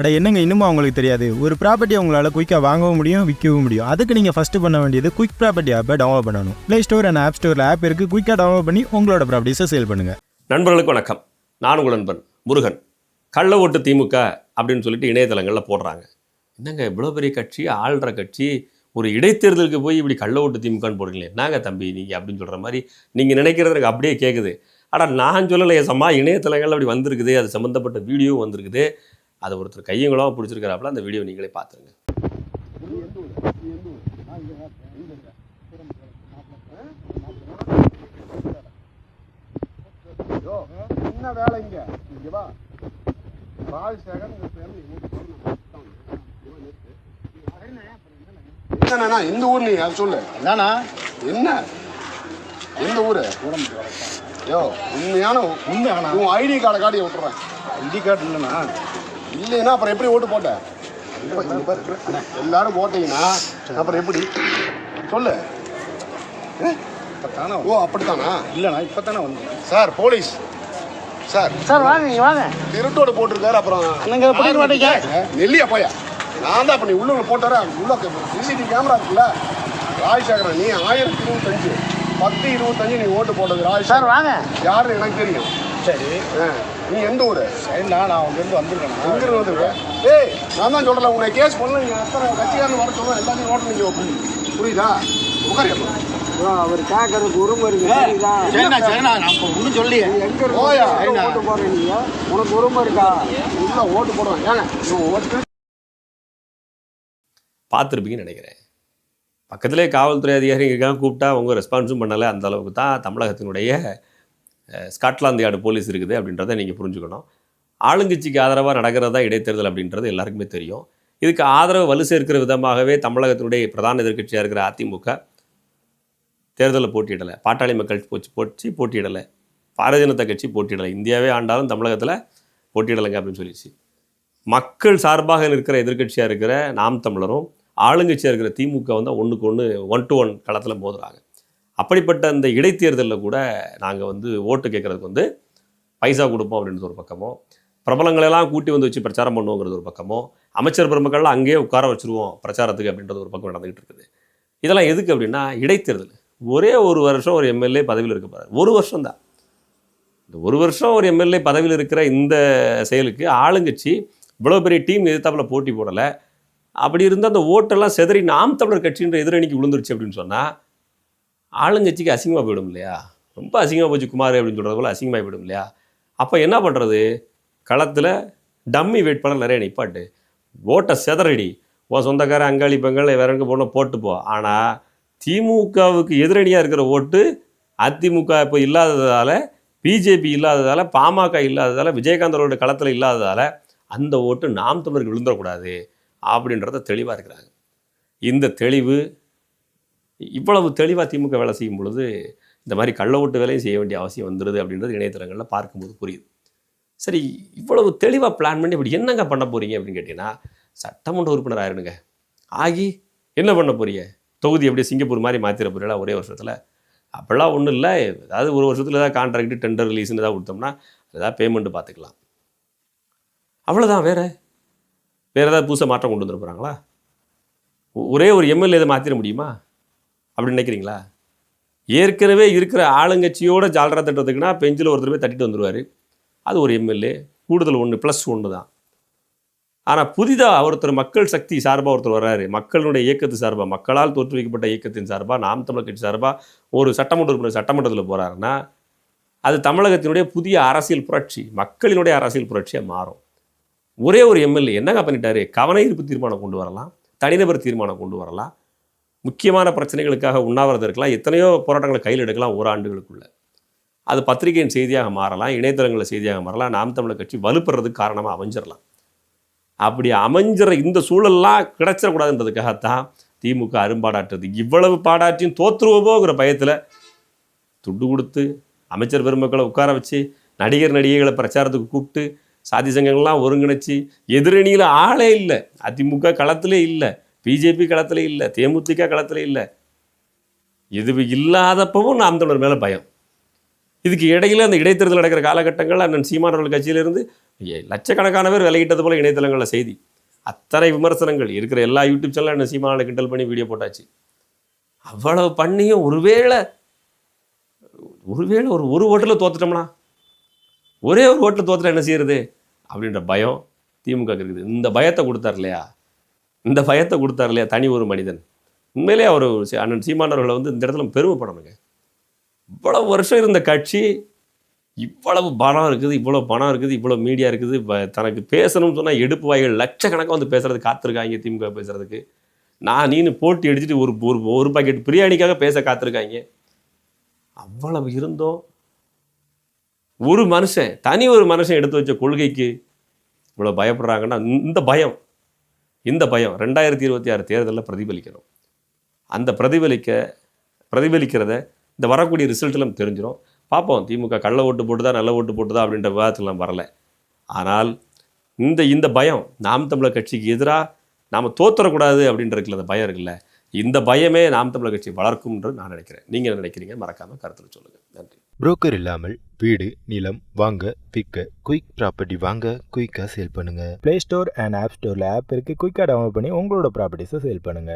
அட என்னங்க இன்னுமா அவங்களுக்கு தெரியாது? ஒரு ப்ராப்பர்ட்டி உங்களால் குயிக்காக வாங்கவும் முடியும் விற்கவும் முடியும். அதுக்கு நீங்கள் ஃபஸ்ட்டு பண்ண வேண்டியது குயிக் ப்ராப்பர்ட்டி ஆப்பை டவுன்லோட் பண்ணணும். ப்ளே ஸ்டோர் அண்ட் ஆப் ஸ்டோரில் ஆப் இருக்குது குயிக்காக டவுன்லோட் பண்ணி உங்களோட ப்ராப்பர்ட்டிஸை சேல் பண்ணுங்கள் நண்பர்களுக்கு வணக்கம். நான் உங்கள் நண்பன் முருகன். கள்ள ஓட்டு திமுக அப்படின்னு சொல்லிட்டு இணையதளங்களில் போடுறாங்க. என்னங்க இவ்வளோ பெரிய கட்சி ஆள்ற கட்சி ஒரு இடைத்தேர்தலுக்கு போய் இப்படி கள்ள ஓட்டு திமுகன்னு போடுறீங்களே? என்னங்க தம்பி நீங்கள் அப்படின்னு சொல்கிற மாதிரி நீங்கள் நினைக்கிறது எனக்கு அப்படியே கேட்குது ஆனால் நான் சொல்லலை சம்மா இணையதளங்கள் அப்படி வந்திருக்குது அது சம்மந்தப்பட்ட வீடியோ வந்திருக்குது. அதை ஒருத்தர் கையங்களும் பிடிச்சிருக்கிறாப்புல அந்த வீடியோ நீங்களே பார்த்துருங்க. யோ, என்ன வேலை இங்க? இங்க வா. ராஜசேகர். என்னண்ணா எந்த ஊர் நீ அது சொல்லு. என்னண்ணா என்ன? எந்த ஊரு? யோ உண்மையான உண்மையாண்ணா. உன் ஐடி கார்டை காட்டி விட்டுறேன். ஐடி கார்டு இல்லைண்ணா. இல்லைன்னா அப்புறம் எப்படி ஓட்டு போட்ட? இப்ப இங்க பாரு. எல்லாரும் போட்டீங்கன்னா அப்புறம் எப்படி? சொல்லு. இப்போ தானே ஓ அப்படித்தானா? இல்லைண்ணா இப்போ தானே வந்தேன் சார் போலீஸ். சார். சார் வாங்க இங்க வாங்க. திருட்டோடு போட்டிருக்காரு அப்புறம் என்னங்க பிடிக்க மாட்டீங்க நெல்லியா போயா? நான் தான் இப்போ நீ உள்ள போட்டார உள்ள சிசிடிவி கேமரா இருக்குல்ல. ராஜசேகரன் நீ ஆயிரத்தி இருபத்தஞ்சு. பத்து இருபத்தஞ்சு நீ ஓட்டு போட்டது சார் ராஜசேகர் வாங்க. யாருன்னு எனக்கு தெரியும். சரி. ஆ, நீ எந்த ஊரு? சரிண்ணா நான் அங்கேருந்து வந்திருக்கேண்ணா எங்க இருந்து வந்திருக்க ஏய் நான் தான் சொல்றேன் உன்னை கேஸ் பண்ணல நீங்க எத்தனை கட்சிக்காரன் வர சொல்றேன் எல்லாத்தையும் பண்ணி வைப்போம். புரியுதா? உட்காரியா அவர் கேட்கறதுக்கு உரிமை இருக்கு. சரிதா சரிண்ணா சரிண்ணா நான் ஒன்றும் சொல்லி எங்க போயா. ஓட்டு போடுறீங்க உனக்கு உரிமை இருக்கா? உள்ள ஓட்டு போடுவேன் ஏங்க இவன் ஓட்டு பார்த்துருப்பீங்கன்னு நினைக்கிறேன். பக்கத்திலே காவல்துறை அதிகாரிங்க இருக்காங்க கூப்பிட்டா அவங்க ரெஸ்பான்ஸும் பண்ணலை. அந்த அளவுக்கு தான் தமிழகத்தினுடைய ஸ்காட்லாந்து யார்டு போலீஸ் இருக்குது அப்படின்றத நீங்கள் புரிஞ்சுக்கணும். ஆளுங்கட்சிக்கு ஆதரவாக நடக்கிறதா இடைத்தேர்தல் அப்படின்றது எல்லாருக்குமே தெரியும். இதுக்கு ஆதரவு வலு சேர்க்கிற விதமாகவே தமிழகத்தினுடைய பிரதான எதிர்க்கட்சியாக இருக்கிற அதிமுக தேர்தலில் போட்டியிடலை. பாட்டாளி மக்கள் போச்சு போச்சு போட்டியிடலை. பாரதிய ஜனதா கட்சி போட்டியிடலை. இந்தியாவே ஆண்டாலும் தமிழகத்தில் போட்டியிடலைங்க அப்படின்னு சொல்லிச்சு. மக்கள் சார்பாக இருக்கிற எதிர்க்கட்சியாக இருக்கிற நாம் தமிழரும் ஆளுங்கட்சியாக இருக்கிற திமுக வந்து ஒன்றுக்கு ஒன்று ஒன் டு ஒன் களத்தில் மோதுறாங்க. அப்படிப்பட்ட அந்த இடைத்தேர்தலில் கூட நாங்கள் வந்து ஓட்டு கேட்குறதுக்கு வந்து பைசா கொடுப்போம் அப்படின்றது ஒரு பக்கமோ பிரபலங்களெல்லாம் கூட்டி வந்து வச்சு பிரச்சாரம் பண்ணுவோங்கிறது ஒரு பக்கமோ அமைச்சர் பெருமக்கள்லாம் அங்கேயே உட்கார வச்சுருவோம் பிரச்சாரத்துக்கு அப்படின்றது ஒரு பக்கம் நடந்துகிட்டு இருக்குது. இதெல்லாம் எதுக்கு அப்படின்னா இடைத்தேர்தல். ஒரே ஒரு வருஷம் ஒரு எம்எல்ஏ பதவியில் இருக்க போகிறார் ஒரு வருஷம் தான். இந்த ஒரு வருஷம் ஒரு எம்எல்ஏ பதவியில் இருக்கிற இந்த செயலுக்கு ஆளுங்கட்சி இவ்வளோ பெரிய டீம் எதிர்த்தாப்புல போட்டி போடலை. அப்படி இருந்தால் அந்த ஓட்டெல்லாம் செதறி நாம் தமிழர் கட்சின்ற எதிரணிக்கு விழுந்துருச்சு அப்படின்னு சொன்னால் ஆளுங்கட்சிக்கு அசிங்கமாக போயிடும் இல்லையா? ரொம்ப அசிங்கமாக போச்சு குமார் அப்படின்னு சொல்கிறது போல அசிங்கமாக போயிடும் இல்லையா? அப்போ என்ன பண்ணுறது களத்தில் டம்மி வேட்பாளர் நிறைய நிப்பாட்டு. ஓட்டை செதறடி. உன் சொந்தக்காரன் அங்காளி பெங்காளி வேற எங்கே போனால் போட்டு போ. ஆனால் திமுகவுக்கு எதிரணியாக இருக்கிற ஓட்டு அதிமுக இப்போ இல்லாததால் பிஜேபி இல்லாததால் பாமக இல்லாததால் விஜயகாந்தரோட களத்தில் இல்லாததால் அந்த ஓட்டு நாம் தமிழருக்கு விழுந்துடக்கூடாது அப்படின்றத தெளிவாக இருக்கிறாங்க. இந்த தெளிவு இவ்வளவு தெளிவாக திமுக வேலை செய்யும் பொழுது இந்த மாதிரி கள்ள ஓட்டு வேலையும் செய்ய வேண்டிய அவசியம் வந்துடுது அப்படின்றது இணையதளங்களில் பார்க்கும்போது புரியுது. சரி இவ்வளவு தெளிவாக பிளான் பண்ணி இப்படி என்னங்க பண்ண போகிறீங்க அப்படின்னு கேட்டிங்கன்னா சட்டமன்ற உறுப்பினர் ஆயிருனுங்க ஆகி என்ன பண்ண போறீங்க? தொகுதி எப்படி சிங்கப்பூர் மாதிரி மாற்றிட போறீங்களா ஒரே வருஷத்தில். அப்படிலாம் ஒன்றும் இல்லை. ஏதாவது ஒரு வருஷத்தில் ஏதாவது கான்ட்ராக்ட் டெண்டர் ரிலீஸ்னு ஏதாவது கொடுத்தோம்னா ஏதாவது பேமெண்ட்டு பார்த்துக்கலாம் அவ்வளோதான் வேற. வேறு ஏதாவது புதுசாக மாற்றம் கொண்டு வந்துட போகிறாங்களா ஒரே ஒரு எம்எல்ஏ இதை மாற்றிட முடியுமா? அப்படின்னு நினைக்கிறீங்களா? ஏற்கனவே இருக்கிற ஆளுங்கட்சியோட ஜாலரா தட்டுறதுக்குன்னா பெஞ்சில் ஒருத்தர் போய் தட்டிட்டு வந்துடுவார் அது ஒரு எம்எல்ஏ கூடுதல் ஒன்று ப்ளஸ் ஒன்று தான். ஆனால் புதிதாக ஒருத்தர் மக்கள் சக்தி சார்பாக ஒருத்தர் வர்றாரு. மக்களுடைய இயக்கத்து சார்பாக மக்களால் தோற்றுவிக்கப்பட்ட இயக்கத்தின் சார்பாக நாம் தமிழர் கட்சி சார்பாக ஒரு சட்டமன்ற உறுப்பினர் சட்டமன்றத்தில் போகிறாருன்னா அது தமிழகத்தினுடைய புதிய அரசியல் புரட்சி மக்களினுடைய அரசியல் புரட்சியாக மாறும். ஒரே ஒரு எம்எல்ஏ என்னங்க பண்ணிட்டாரு? கவன ஈர்ப்பு தீர்மானம் கொண்டு வரலாம் தனிநபர் தீர்மானம் கொண்டு வரலாம் முக்கியமான பிரச்சனைகளுக்காக உண்ணாவிரதம் இருக்கலாம். எத்தனையோ போராட்டங்களை கையில் எடுக்கலாம் ஓராண்டுகளுக்குள்ள. அது பத்திரிகையின் செய்தியாக மாறலாம் இணையதளங்களில் செய்தியாக மாறலாம் நாம் தமிழர் கட்சி வலுப்படுறதுக்கு காரணமாக அமைஞ்சிடலாம் அப்படி அமைஞ்சிற இந்த சூழல்லாம் கிடைச்சிடக்கூடாதுன்றதுக்காகத்தான் திமுக அரும்பாடாட்டுறது இவ்வளவு பாடாற்றியும் தோற்றுருவோங்கிற பயத்தில் துட்டு கொடுத்து அமைச்சர் பெருமக்களை உட்கார வச்சு நடிகர் நடிகைகளை பிரச்சாரத்துக்கு கூப்பிட்டு சாதி சங்கங்கள்லாம் ஒருங்கிணைச்சு எதிரணியில் ஆளே இல்லை. அதிமுக களத்திலே இல்லை. பிஜேபி களத்தில் இல்லை தேமுதிக களத்தில் இல்லை. இது இல்லாதப்பவும் நாம் தமிழர் மேலே பயம். இதுக்கு இடையில அந்த இடைத்தேர்தல் நடக்கிற காலகட்டங்கள் அண்ணன் சீமானவர்கள் கட்சியிலிருந்து லட்சக்கணக்கான பேர் விலகிட்டது போல இணையதளங்களில் செய்தி. அத்தனை விமர்சனங்கள். இருக்கிற எல்லா யூடியூப் சேனலும் அண்ணன் சீமானை கிண்டல் பண்ணி வீடியோ போட்டாச்சு. அவ்வளவு பண்ணியும் ஒருவேளை ஒருவேளை ஒரு ஒரு ஓட்டில் தோத்துட்டோம்னா? ஒரே ஒரு ஓட்டில் தோத்துட்டா என்ன செய்யறது? அப்படின்ற பயம் திமுக இருக்குது. இந்த பயத்தை கொடுத்தார் இல்லையா? இந்த பயத்தை கொடுத்தார் இல்லையா? தனி ஒரு மனிதன். உண்மையிலே அவர் அண்ணன் சீமானவர்களை வந்து இந்த இடத்துல பெருமைப்படணுங்க. இவ்வளவு வருஷம் இருந்த கட்சி இவ்வளவு பணம் இருக்குது இவ்வளோ பணம் இருக்குது இவ்வளோ மீடியா இருக்குது. தனக்கு பேசணும்னு சொன்னால் எடுப்பு வாய்கள் லட்சக்கணக்காக வந்து பேசுறது காத்திருக்காங்க திமுக பேசுறதுக்கு. நான் நீனு போட்டி அடிச்சுட்டு ஒரு ஒரு ஒரு பாக்கெட் பிரியாணிக்காக பேச காத்திருக்காங்க. அவ்வளவு இருந்தோம். ஒரு மனுஷன் தனி ஒரு மனுஷன் எடுத்து வச்ச கொள்கைக்கு இவ்வளோ பயப்படுறாங்கன்னா இந்த பயம். இந்த பயம் ரெண்டாயிரத்தி இருபத்தி ஆறு தேர்தலில் பிரதிபலிக்கணும். அந்த பிரதிபலிக்க பிரதிபலிக்கிறத இந்த வரக்கூடிய ரிசல்ட்டில் நம்ம தெரிஞ்சிடும் பார்ப்போம் திமுக கள்ள ஓட்டு போட்டுதா நல்ல ஓட்டு போட்டுதா அப்படின்ற விவாதத்துலாம் வரலை. ஆனால் இந்த இந்த பயம் நாம் தமிழர் கட்சிக்கு எதிராக நாம் தோத்துறக்கூடாது அப்படின்ற இருக்குல்ல அந்த பயம் இருக்குல்ல இந்த பயமே நாம் தமிழர் கட்சி வளர்க்கும்ன்றது நான் நினைக்கிறேன். நீங்கள் என்ன நினைக்கிறீங்க? மறக்காமல் கருத்தில் சொல்லுங்கள் நன்றி. புரோக்கர் இல்லாமல் வீடு நிலம் வாங்க விற்க குயிக் ப்ராப்பர்ட்டி வாங்க குயிக்காக சேல் பண்ணுங்க. ப்ளே ஸ்டோர் அண்ட் ஆப் ஸ்டோரில் ஆப் இருக்குது குயிக்காக டவுன்லோட் பண்ணி உங்களோட ப்ராப்பர்ட்டிஸை சேல் பண்ணுங்கள்